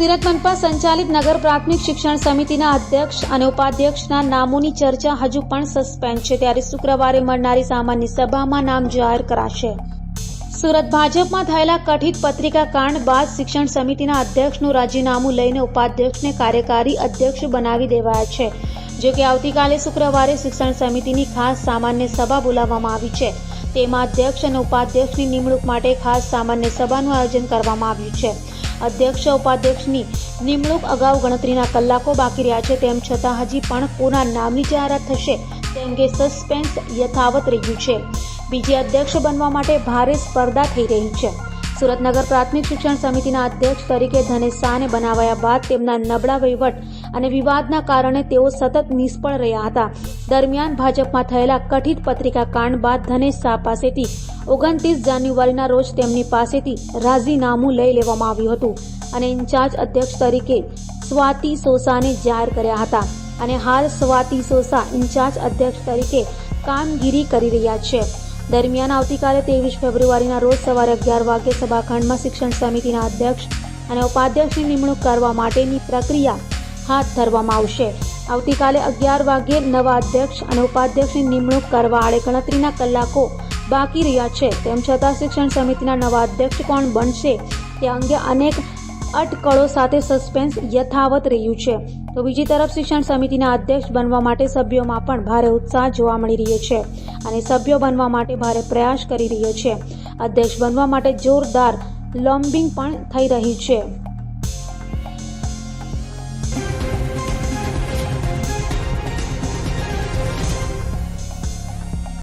સુરત મનપા સંચાલિત નગર પ્રાથમિક શિક્ષણ સમિતિના અધ્યક્ષ અને ઉપાધ્યક્ષના નામોની ચર્ચા હજુ પણ સસ્પેન્ડ છે. ત્યારે શુક્રવારે મળનારી સામાન્ય સભામાં નામ જાહેર કરાશે. સુરત ભાજપમાં થયેલા કથિત પત્રિકા કાંડ બાદ શિક્ષણ સમિતિના અધ્યક્ષનું રાજીનામું લઈને ઉપાધ્યક્ષને કાર્યકારી અધ્યક્ષ બનાવી દેવાયા છે. જો કે આવતીકાલે શુક્રવારે શિક્ષણ સમિતિની ખાસ સામાન્ય સભા બોલાવવામાં આવી છે. તેમાં અધ્યક્ષ અને ઉપાધ્યક્ષની નિમણૂક માટે ખાસ સામાન્ય સભાનું આયોજન કરવામાં આવ્યું છે. અધ્યક્ષ, ઉપાધ્યક્ષની નિમણૂક અગાઉ ગણતરીના કલાકો બાકી રહ્યા છે. તેમ છતાં હજી પણ કોના નામની જાહેરાત થશે. તે અંગે સસ્પેન્સ યથાવત રહ્યું છે. બીજી અધ્યક્ષ બનવા માટે ભારે સ્પર્ધા થઈ રહી છે. સુરતનગર પ્રાથમિક શિક્ષણ સમિતિના અધ્યક્ષ તરીકે ધનેશ શાહને બનાવાયા બાદ તેમના નબળા વહીવટ અને વિવાદના કારણે તેઓ સતત નિષ્ફળ રહ્યા હતા. દરમિયાન ભાજપમાં થયેલા કથિત પત્રિકા કાંડ બાદ ધનેશ શાહ પાસેથી ઓગણત્રીસ જાન્યુઆરીના રોજ તેમની પાસેથી રાજીનામું લઈ લેવામાં આવ્યું હતું અને ઇન્ચાર્જ અધ્યક્ષ તરીકે સ્વાતિ સોસાને જાહેર કર્યા હતા અને હાલ સ્વાતિ સોસા ઇન્ચાર્જ અધ્યક્ષ તરીકે કામગીરી કરી રહ્યા છે. દરમિયાન આવતીકાલે ત્રેવીસ ફેબ્રુઆરીના રોજ સવારે અગિયાર વાગે સભાખંડમાં શિક્ષણ સમિતિના અધ્યક્ષ અને ઉપાધ્યક્ષની નિમણૂક કરવા માટેની પ્રક્રિયા હાથ ધરવામાં આવશે. આવતીકાલે અગિયાર વાગે નવા અધ્યક્ષ અને ઉપાધ્યક્ષની નિમણૂક કરવા આડે ગણતરીના કલાકો બાકી રહ્યા છે. તેમ છતાં શિક્ષણ સમિતિના નવા અધ્યક્ષ કોણ બનશે તે અંગે અનેક અટકળો સાથે સસ્પેન્સ યથાવત રહ્યું છે. તો બીજી તરફ શિક્ષણ સમિતિના અધ્યક્ષ બનવા માટે સભ્યોમાં પણ ભારે ઉત્સાહ જોવા મળી રહ્યો છે અને સભ્યો બનવા માટે ભારે પ્રયાસ કરી રહ્યો છે. અધ્યક્ષ બનવા માટે જોરદાર લોમ્બિંગ પણ થઈ રહી છે.